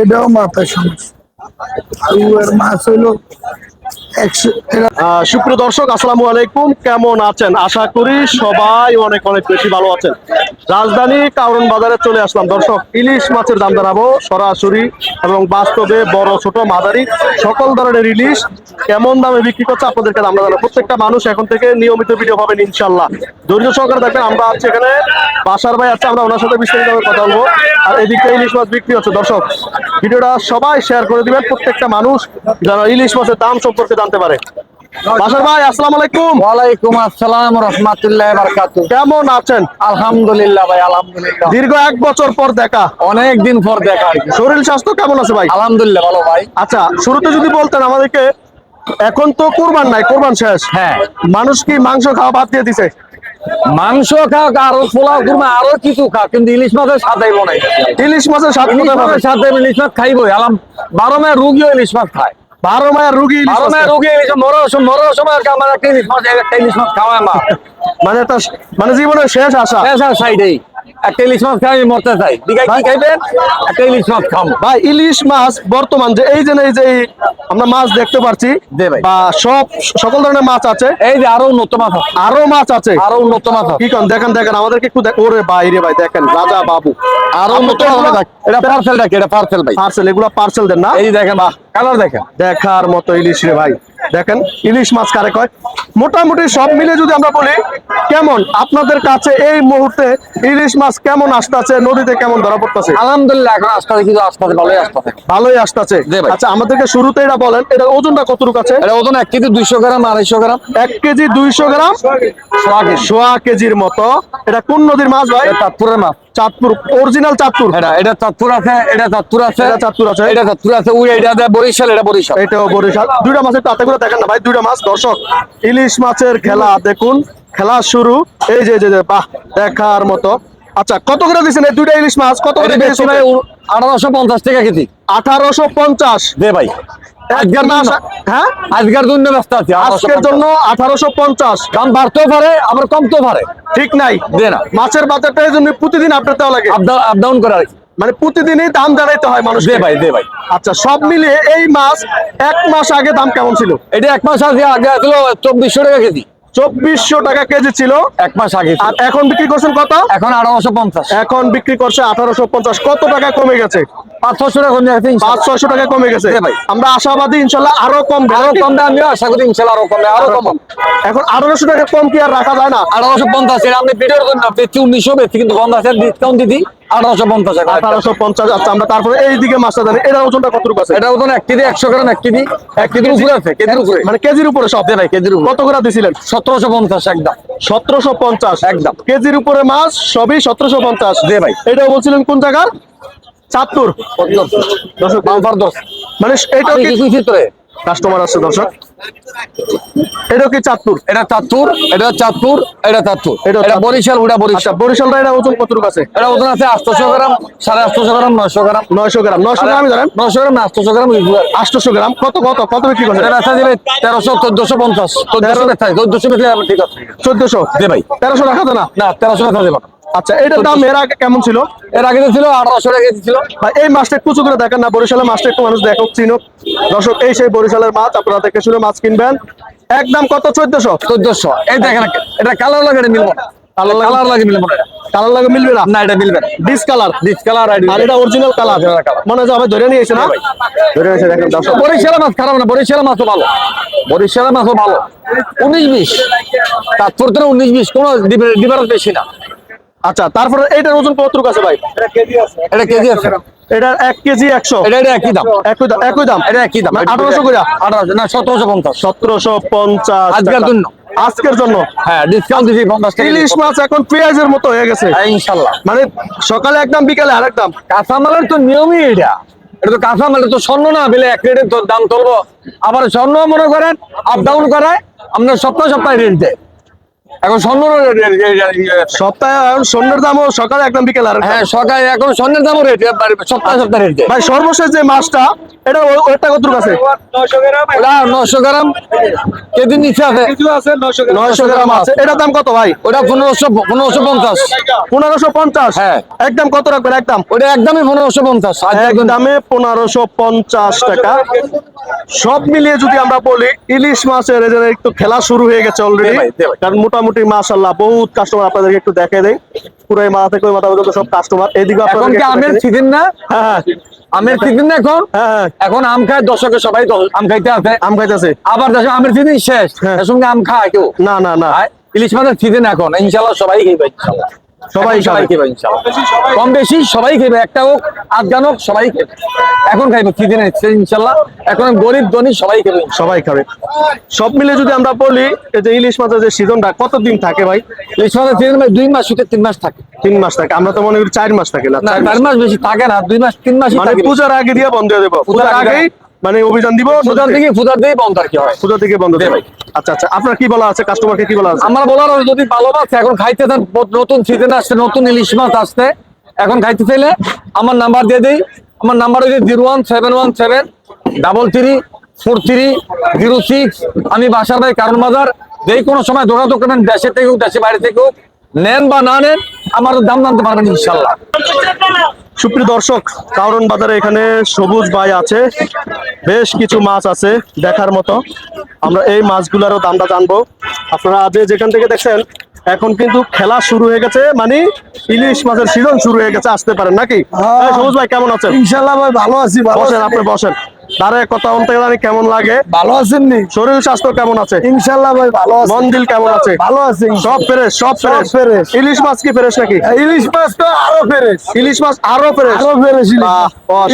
এটাও মাথায় সমস্যা। আহ, সুপ্রিয় দর্শক আসসালামু আলাইকুম। কেমন আছেন? আশা করি সবাই অনেক অনেক বেশি ভালো আছেন। রাজধানী কারণ বাজারে চলে আসলাম। দর্শক, ইলিশ মাছের দাম জানাব সরাসরি এবং বাস্তবে বড় ছোট মাদারি সকল ধরনের ইলিশ কেমন দামে বিক্রি করছে আপনাদেরকে দাম জানাব। প্রত্যেকটা মানুষ এখন থেকে নিয়মিত ভিডিও পাবেন ইনশাল্লাহ ধৈর্য সহকারে দেখবেন, আমরা আছি এখানে, বাসার ভাই আছে, আমরা ওনার সাথে বিস্তারিত কথা বলব। আর এদিকে ইলিশ মাছ বিক্রি হচ্ছে। দর্শক, ভিডিওটা সবাই শেয়ার করে দিবেন। প্রত্যেকটা মানুষ যারা ইলিশ মাছের দাম সম্পর্কে জানতে পারে। বাসার ভাই আসসালামু আলাইকুম। ওয়ালাইকুম আসসালাম রহমতুল্লাহ বারকাতু কেমন আছেন? আলহামদুলিল্লাহ ভাই আলহামদুলিল্লাহ। দীর্ঘ এক বছর পর দেখা। অনেক দিন পর দেখা। শরীর স্বাস্থ্য কেমন আছে ভাই? আলহামদুলিল্লাহ ভালো ভাই। আচ্ছা শুরুতে যদি বলতেন আমাদেরকে এখন তো কোরবান নাই কোরবান শেষ। হ্যাঁ। মানুষ কি মাংস খাওয়া বাদ দিয়ে দিছে? মাংস খাও আরও পোলাও কুরমা আরও কিছু খাও কিন্তু ইলিশ মাছের নাই ইলিশ মাছের স্বাদ ইলিশ? মাছের সাথে ইলিশ মাছ খাইবই। আলাম বারো মায়ের রুগীও ইলিশ মাছ খায়। বারো মায়ের রুগী বারো মায়ের। রুগী মরার সময় মরার সময় আমার একটা ইলিশ মাছ একটা ইলিশ মাছ খাওয়ায় মা মানে মানে জীবনের শেষ আশা সাইডেই একটা ইলিশ মাছ খাই আমি মরতে চাই। দিঘায় কি খাইবেন? একটা ইলিশ মাছ খাম। ভাই ইলিশ মাছ বর্তমান যে এই যে এই যে আমরা মাছ দেখতে পাচ্ছি। বা সব সকল ধরনের মাছ আছে। এই যে আরও উন্নত মাছ আরও মাছ আছে? আরও উন্নত মাছ কি কন দেখেন দেখেন আমাদেরকে একটু দেখ- ওরে বাইরে ভাই দেখেন রাজা বাবু। আরও উন্নত এটা পার্সেল ডাকে এটা পার্সেল ভাই। পার্সেল এগুলা পার্সেল দেন না? এই দেখেন বাহ কালার দেখেন। দেখার মতো ইলিশ রে ভাই। দেখেন ইলিশ মাছ কারে কয়? মোটামুটি সব মিলে যদি আমরা বলি কেমন? আপনাদের কাছে এই মুহূর্তে ইলিশ মাছ কেমন আসতেছে? নদীতে কেমন ধরা পড়তেছে? আলহামদুলিল্লাহ এখন আসতে কিন্তু আসতে ভালোই আসতে ভালোই আসতেছে। আচ্ছা আমাদেরকে শুরুতে এটা বলেন এটা ওজনটা কতটুকু আছে? এটা ওজন এক কেজি দুইশো গ্রাম আড়াইশো গ্রাম। এক কেজি দুইশো গ্রাম? সোয়া কেজি। সোয়া কেজির মতো। এটা কোন নদীর মাছ ভাই? এটা চাঁদপুরের মাছ। চাঁদপুর অরিজিনাল চাঁদপুর। এটা এটা চাঁদপুর আছে এটা চাঁদপুর আছে। এটা চাঁদপুর আছে। এটা চাঁদপুর আছে ওই এটা বরিশাল এটা বরিশাল। এটাও বরিশাল। দুইটা মাছের তাতে করে দেখেন না ভাই দুইটা মাছ দর্শক ইলিশ মাছের খেলা দেখুন খেলা শুরু। এই যে যে বাহ দেখার মতো। আচ্ছা কত করে দিচ্ছেন এই দুইটা ইলিশ মাছ? কত করে বেশি আঠারোশো পঞ্চাশ টাকা কেজি। আঠারোশো পঞ্চাশ। দে ভাই। হ্যাঁ? আজকের জন্য ব্যস্ত আছি আজকের জন্য আঠারোশো পঞ্চাশ। দাম বাড়তেও পারে আবার কমতেও পারে। ঠিক নাই। না। মাছের বাজারটা এই জন্য প্রতিদিন আপনার দেওয়া লাগে। আপ আপ ডাউন করে আর মানে প্রতিদিনই দাম জানাইতে হয় মানুষ দে ভাই দে ভাই। আচ্ছা সব মিলিয়ে এই মাছ এক মাস আগে দাম কেমন ছিল? এটা এক মাস আগে আগে ছিল চব্বিশশো টাকা কেজি। চব্বিশশো টাকা কেজি ছিল। এক মাস আগে আর এখন বিক্রি করছেন কত? এখন আঠারোশো পঞ্চাশ। এখন বিক্রি করছে আঠারোশো পঞ্চাশ। কত টাকা কমে গেছে? পাঁচ টাকা কমে গেছে পাঁচ টাকা কমে গেছে। ভাই। আমরা আশাবাদী ইনশাল্লাহ আরও কম আরও কমবে আমিও আশা করি ইনশাল্লাহ আরও কমবে আরও কম এখন আঠারোশো টাকা কম কি আর রাখা যায় না? আঠারোশো পঞ্চাশ এটা আপনি ভিডিওর জন্য বেশি উনিশশো বেশি কিন্তু বন্ধ ডিসকাউন্ট দিদি আঠারোশো পঞ্চাশ আঠারোশো পঞ্চাশ আচ্ছা আমরা তারপরে এই মাছটা জানি এটার ওজনটা কতটুকু আছে? এটা ওজন এক কেজি একশো গ্রাম এক কেজি। এক কেজির উপরে আছে কেজির উপরে। মানে কেজির উপরে সব? ভাই কেজির উপরে। কত করে দিছিলেন? সতেরোশো পঞ্চাশ একদম। সতেরোশো পঞ্চাশ। একদম। কেজির উপরে মাছ সবই সতেরোশো পঞ্চাশ। জি ভাই। এটাও বলছিলেন কোন জায়গার? চাঁদপুর। দর্শক বাম্পার দশ মানে এটা কি চিত্রে। কাস্টমার আছে দর্শক। এটা কি চাঁদপুর? এটা চাঁদপুর এটা চাঁদপুর এটা চাঁদপুর। এটা বরিশাল ওটা আচ্ছা বরিশাল বরিশালটা এটা ওজন কতটুকু আছে? এটা ওজন আছে আটশোশো গ্রাম সাড়ে আটশোশো গ্রাম নয়শো গ্রাম। নয়শো গ্রাম। নয়শো গ্রাম জানেন নয়শো গ্রাম না আটশোশো গ্রাম আটশোশো গ্রাম। কত কত কত বিক্রি করছে এটা দিবে তেরোশো চোদ্দশো পঞ্চাশ। চোদ্দশো চোদ্দশো ঠিক আছে। চোদ্দশো? দে ভাই। তেরোশো রাখা তো না? না তেরোশো বেচা দেবো আচ্ছা এটার দাম এর আগে কেমন ছিল? এর আগে তো ছিল আঠারোশো টাকা ছিল। ভাই এই মাছটা একটু করে দেখেন না বরিশালের মাছটা একটু মানুষ দেখো চিনুক। দর্শক এই সেই বরিশালের মাছ আপনারা দেখে শুনে মাছ কিনবেন। একদম কত? চোদ্দশো? চোদ্দশো। এই দেখেন এটা কালার লাগে এটা মিলবো না। কালার লাগে? মিলবো কালার লাগে মিলবে না? না এটা মিলবে ডিস কালার ডিস কালার আর এটা অরিজিনাল কালার মনে হয় আমি ধরে নিয়েছে না? ধরে নিয়েছে দেখেন দর্শক। বরিশালের মাছ খারাপ না বরিশালের মাছও ভালো। বরিশালের মাছও ভালো। উনিশ বিশ। তারপর তো উনিশ বিশ কোনো ডিফারেন্স বেশি না। আচ্ছা তারপরে এইটার ওজন কতটুকু আছে ভাই? এটা কেজি আছে। এটা এক কেজি একশো। এটা এটা একই দাম। একই দাম একই দাম। এটা একই দাম। মানে আঠারোশো করে আঠারোশো না সতেরোশো পঞ্চাশ। সতেরোশো পঞ্চাশ আজকের। জন্য। আজকের জন্য? হ্যাঁ ডিসকাউন্ট দিচ্ছি পঞ্চাশ টাকা। ইলিশ মাছ এখন পেঁয়াজের মতো হয়ে গেছে। হ্যাঁ, ইনশাল্লাহ। মানে সকালে একদম বিকালে আরেক দাম। কাঁচামালের তো নিয়মই এটা এটা তো কাঁচামালের তো স্বর্ণ না বেলে এক রেটের দাম তুলবো। আবার স্বর্ণ মনে করেন আপ ডাউন করায় আপনার সপ্তাহ সপ্তাহে রেট দেয় এখন সপ্তাহে এখন স্বর্ণের দামও সকালে একদম বিকেল আর হ্যাঁ সকালে এখন স্বর্ণের দামও রেট সপ্তাহে সপ্তাহে রেট ভাই সর্বশেষ যে মাছটা এটা ওটা কত আছে? নশো গ্রাম। কেজি নিচে আছে। নয়শো গ্রাম। আছে। এটার দাম কত ভাই? ওটা পনেরোশো পনেরোশো পঞ্চাশ। পনেরোশো পঞ্চাশ? হ্যাঁ। একদম কত রাখবেন? একদম। ওটা একদমই পনেরোশো পঞ্চাশ। একদমে পনেরোশো পঞ্চাশ টাকা। সব মিলিয়ে যদি আমরা বলি ইলিশ মাছের খেলা শুরু হয়ে গেছে অলরেডি। কারণ মোটামুটি মাশাল্লাহ বহুত কাস্টমার আপনাদেরকে একটু দেখে দেয় পুরো মাথা থেকে ওই মাথা পর্যন্ত সব কাস্টমার এদিকে এখন কি আমের সিজন না? হ্যাঁ হ্যাঁ। আমের সিজন না এখন? হ্যাঁ হ্যাঁ। এখন আম খায় দর্শকের সবাই আম খাইতে আছে আম খাইতেছে আবার দেখো আমের সিজন শেষ। এর সঙ্গে আম খায় কেউ? না না না। ইলিশ মাছের সিজন এখন। ইনশাল্লাহ সবাই খেয়ে ইনশাল্লাহ সবাই সবাই খাবে। খেয়ে ইনশাল্লাহ কম বেশি সবাই খেবে একটা হোক আধগান হোক সবাই খেবে এখন খাইবো খাইবে সিজন ইনশাল্লাহ। এখন গরিব ধনী সবাই খেবে সবাই খাবে। সব মিলে যদি আমরা বলি এই যে ইলিশ মাছের যে সিজনটা কতদিন থাকে ভাই? ইলিশ মাছের সিজন দুই মাস শুতে তিন মাস থাকে। তিন মাস থাকে। আমরা তো মনে করি চার মাস থাকে না? চার মাস। বেশি থাকে না দুই মাস তিন মাসই মানে পূজার আগে দিয়ে বন্ধ হয়ে দেবো পূজার আগে- আগেই মানে অভিযান দিব ফুদার থেকে ফুদার দিয়ে বন্ধ আর কি হয়। পূজা থেকে বন্ধ দেবে আচ্ছা আচ্ছা। আপনার কি বলা আছে? কাস্টমারকে কি বলা আছে? আমার বলার যদি ভালোবাসে এখন খাইতে নতুন সিজন আসছে নতুন ইলিশ মাছ আসছে এখন খাইতে চাইলে আমার নাম্বার দিয়ে দিই। আমার নাম্বার হচ্ছে zero one seven one seven double three four three zero six আমি বাসার ভাই কারণ বাজার। যেই কোনো সময় যোগাযোগ করবেন দেশে থেকে হোক দেশে বাইরে থেকে হোক, নেন বা না নেন, আমার দাম জানতে পারবেন ইনশাল্লাহ। সুপ্রিয় দর্শক, কারণ বাজারে এখানে সবুজ ভাই আছে, বেশ কিছু মাছ আছে দেখার মতো। আমরা এই মাছগুলোরও দামটা জানব। আপনারা যে যেখান থেকে দেখছেন এখন কিন্তু খেলা শুরু হয়ে গেছে মানে ইলিশ মাছের সিজন শুরু হয়ে গেছে আসতে পারেন নাকি? হ্যাঁ। সবুজ ভাই কেমন আছেন? ইনশাল্লাহ ভাই ভালো আছি বসেন আপনি বসেন। তারে কথা বলতে গেলে কেমন লাগে? ভালো আছেন নি? শরীর স্বাস্থ্য কেমন আছে? ইনশাল্লাহ ভাই ভালো আছি। মন দিল কেমন আছে? ভালো আছি সব ফ্রেশ সব সব ফ্রেশ। ইলিশ মাছ কি ফ্রেশ নাকি? ইলিশ মাছ তো আরও ফেরেস ইলিশ মাছ আরও ফ্রেশ। আরও ফেরেস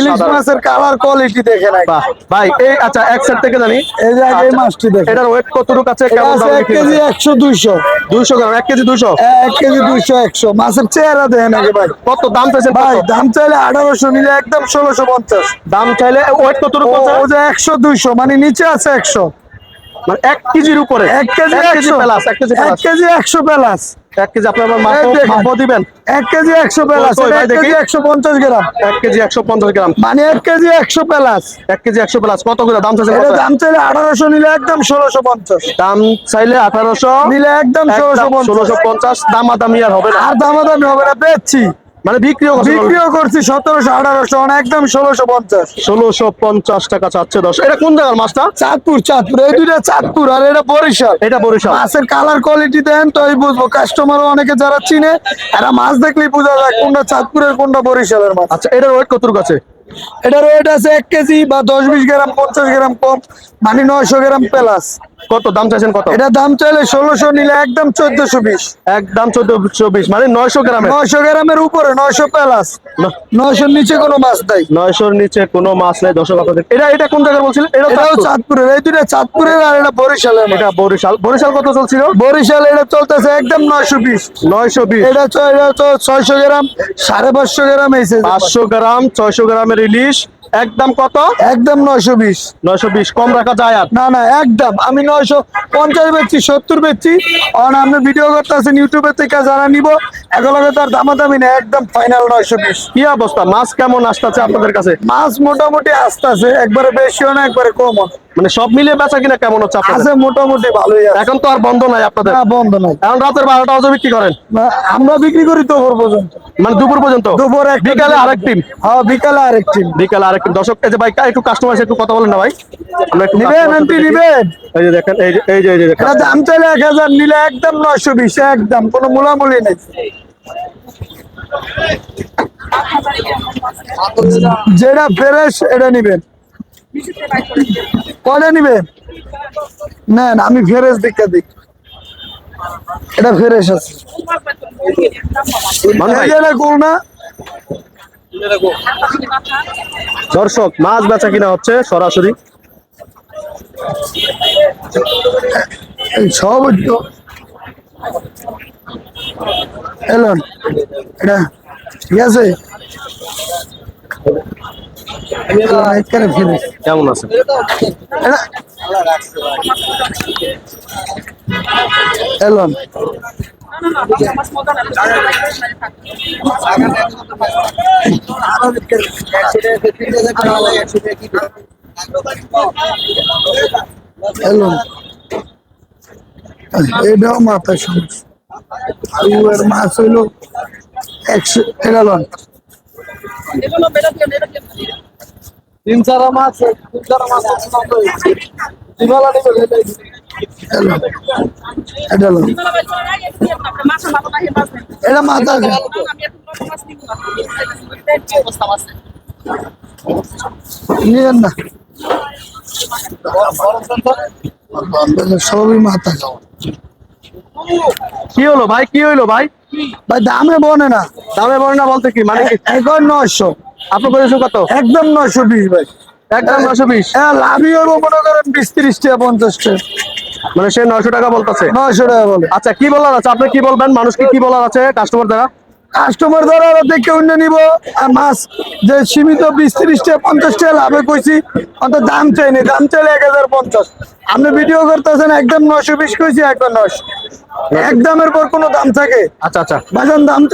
ইলিশ মাছের কালার কোয়ালিটি দেখে নাই ভাই এই আচ্ছা এক সাইড থেকে জানি। এই যে এই মাছটি দেখেন। এটার ওয়েট কতটুকু আছে? কেমন আছে দাম এক কেজি একশো দুইশো। দুইশো গ্রাম এক কেজি দুইশো? এক কেজি দুইশো একশো। মাছের চেহারা দেখেন আগে ভাই। কত দাম চাইছেন ভাই দাম চাইলে আঠারোশো নিলে একদম ষোলোশো পঞ্চাশ। দাম চাইলে ওয়েট কতটুকু ও যে একশো দুইশো মানে নিচে আছে একশো। মানে এক কেজির উপরে? এক কেজি এক কেজি একশো। প্লাস এক কেজি এক কেজি একশো প্লাস। এক কেজি আপনি আমার এই দেখেন। মাপও দিবেন এক কেজি একশো প্লাস এক কেজি একশো পঞ্চাশ গ্রাম। এক কেজি একশো পঞ্চাশ গ্রাম। মানে এক কেজি একশো প্লাস। এক কেজি একশো প্লাস কত করে? দাম কত? দাম চাইলে আঠারোশো নিলে একদম ষোলোশো পঞ্চাশ। দাম চাইলে আঠারোশো নিলে একদম ষোলোশো পঞ্চাশ। ষোলোশো পঞ্চাশ। দামাদামি আর হবে না। আর দামাদামি হবে না বেচছি। মানে বিক্রিও বিক্রিও করছি সতেরোশো আঠারোশো মানে একদম ষোলোশো পঞ্চাশ। ষোলোশো পঞ্চাশ টাকা চাচ্ছে দশ। এটা কোন জায়গার মাছটা? চাঁদপুর চাঁদপুর এই দুইটা চাঁদপুর আর এটা বরিশাল। এটা বরিশাল। মাছের কালার কোয়ালিটি দেন তো আমি বুঝব কাস্টমারও অনেকে যারা চিনে এরা মাছ দেখলেই বোঝা যায় কোনটা চাঁদপুরের কোনটা বরিশালের মাছ। আচ্ছা এটার ওয়েট কতটুকু আছে এটার ওয়েট আছে এক কেজি বা দশ বিশ গ্রাম পঞ্চাশ গ্রাম কম মানে নয়শো গ্রাম প্লাস কত? দাম চাইছেন কত? এটা দাম চাইলে ষোলোশো নিলে একদম চোদ্দশো বিশ। একদম চোদ্দশো বিশ মানে নয়শো গ্রামের? নয়শো গ্রামের উপরে নয়শো প্লাস নয়শোর নিচে কোনো মাছ নাই। নয়শোর নিচে কোনো মাছ নেই দর্শক আপনাদের এটা এটা কোন জায়গায় বলছিলেন? এটা এটাও চাঁদপুরের এই দুইটা চাঁদপুরের আর এটা বরিশালের এটা বরিশাল। বরিশাল কত চলছিল? বরিশাল এটা চলতেছে একদম নয়শো বিশ। নয়শো বিশ। এটা এটা ছয়শো গ্রাম সাড়ে পাঁচশো গ্রাম এসে পাঁচশো গ্রাম ছয়শো গ্রামের ইলিশ একদম কত? একদম নয়শো বিশ। নয়শো বিশ কম রাখা যায় আর? না না একদম। আমি নয়শো পঞ্চাশ বেচছি সত্তর বেচছি। আর আমি ভিডিও করতে আছেন ইউটিউবে থেকে যারা নিব এগুলোকে তার দামাদামি না একদম ফাইনাল নয়শো বিশ। কি অবস্থা? মাছ কেমন আসতেছে আপনাদের কাছে? মাছ মোটামুটি আসতেছে একবারে বেশিও না একবারে কমও না। মানে সব মিলিয়ে বেচা কিনা কেমন হচ্ছে আছে মোটামুটি ভালোই এখন তো আর বন্ধ নাই আপনাদের? বন্ধ নাই। এখন রাতের বারোটা বাজে বিক্রি করেন? আমরা বিক্রি করি দুপুর পর্যন্ত। মানে দুপুর পর্যন্ত? দুপুর বিকালে আরেক টিম? হ্যাঁ বিকালে আরেক টিম। বিকালে আরেক টিম। দর্শক এই যে ভাই একটু কাস্টমার একটু কথা বলেন না ভাই। আমরা একটু নিবেন আন্টি নিবেন। এই যে দেখেন এই যে এই যে এই যে দেখেন। দাম চাইলে এক হাজার নিলে একদম নয়শো বিশ একদম। কোনো মূলামূলি নেই। যেটা ফ্রেশ এটা নিবেন। কটা নিবেন নেন আমি ফ্রেশ দেখে দিই। এটা ফ্রেশ আছে। করুণা দর্শক মাছ বেচা কিনা হচ্ছে সরাসরি। সব এলন এটা ঠিক আছে? কেমন আছে এলন এলন এটাও মাথায় সমস্যা। আর মাছ হইল একশো এগারো তিন চারা মাছ তিন চারা মাছ দিবালা নেবে এটা এটা মাথা নিয়েন না। সবই মাথা কি হলো ভাই? কি হইল ভাই? ভাই দামে বনে না। দামে বলে না বলতে কি? মানে কি? এখন নয়শো। আপনার কত? একদম নয়শো বিশ ভাই। একদম বিশ? হ্যাঁ লাভই হব মনে করেন বিশ তিরিশ টাকা পঞ্চাশ টাকা মানে সে নয়শো টাকা বলতেছে? নয়শো টাকা বলে। আচ্ছা কি বলার আছে? আপনি কি বলবেন? মানুষকে কি বলার আছে কাস্টমার দ্বারা? কাস্টমার দ্বারা দেখে অন্য নিব। আর মাছ যে সীমিত বিশ লাভে কইছি অত দাম চাইনি দাম চাইলে এক হাজার পঞ্চাশ। আপনি ভিডিও করতেছেন একদম নয়শো বিশ কইছি একদম নয়শো। এক দামের পর কোনো দাম থাকে। আচ্ছা আচ্ছা। বাজান দাম চাই